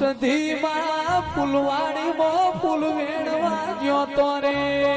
સધી માં ફૂલવાડી માં ફૂલ વેણવા ગયો તો રે.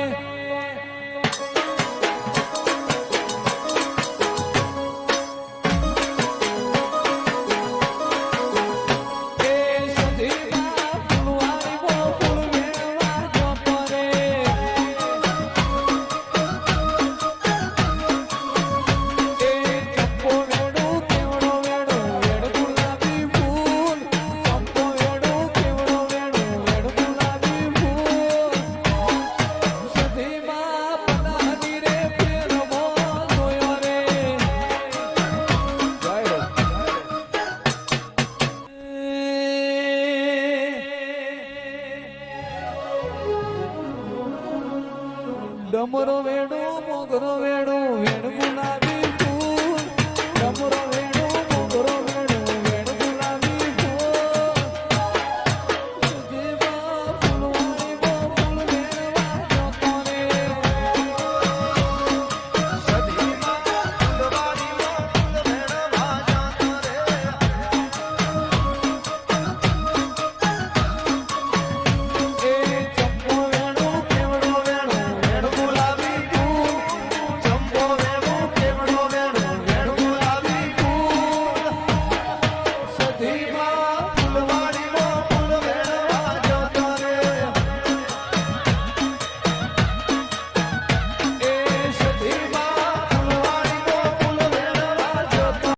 ડમરો વેડો મોગરો વેડો વેડો.